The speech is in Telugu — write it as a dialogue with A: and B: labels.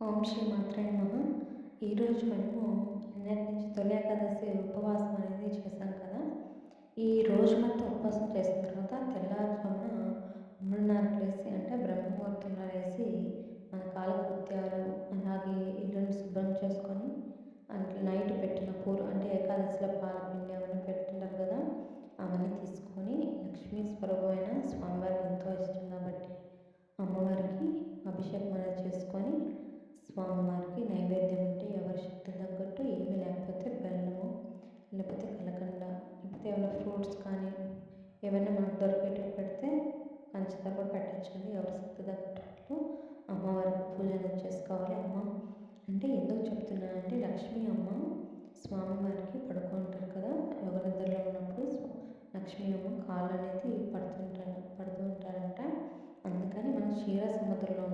A: ఓం శ్రీ మాత్రే నమ. ఈరోజు మనము నిన్నటి నుంచి తొలి ఏకాదశి ఉపవాసం అనేది చేశాం కదా. ఈ రోజు మొత్తం ఉపవాసం చేసిన తర్వాత తెల్లారుజామున మూడున్నర వేసి అంటే బ్రహ్మముహూర్తంలో వేసి మన కాలకృత్యాలు అలాగే ఇల్లుని శుభ్రం చేసుకొని అంటే నైట్ పెట్టిన పూర్వ అంటే ఏకాదశిలో పాల్గొని స్వామివారికి నైవేద్యం అంటే ఎవరి శక్తి తగ్గట్టు ఏమి లేకపోతే బెల్లము లేకపోతే కలకండ లేకపోతే ఏమైనా ఫ్రూట్స్ కానీ ఏమైనా మనకు దొరికేటట్టు పెడితే పంచదార కూడా పెట్టచ్చండి. ఎవరి శక్తి తగ్గట్టు అమ్మవారికి పూజ చేసుకోవాలి. అమ్మ అంటే ఎందుకు చెప్తున్నానంటే లక్ష్మీ అమ్మ స్వామివారికి పడుకుంటారు కదా యోగ నిద్రలో ఉన్నప్పుడు లక్ష్మీ అమ్మ కాళ్ళు అనేది పడుతుంటారు పడుతూ ఉంటారంట. అందుకని మనం క్షీర సముద్రంలో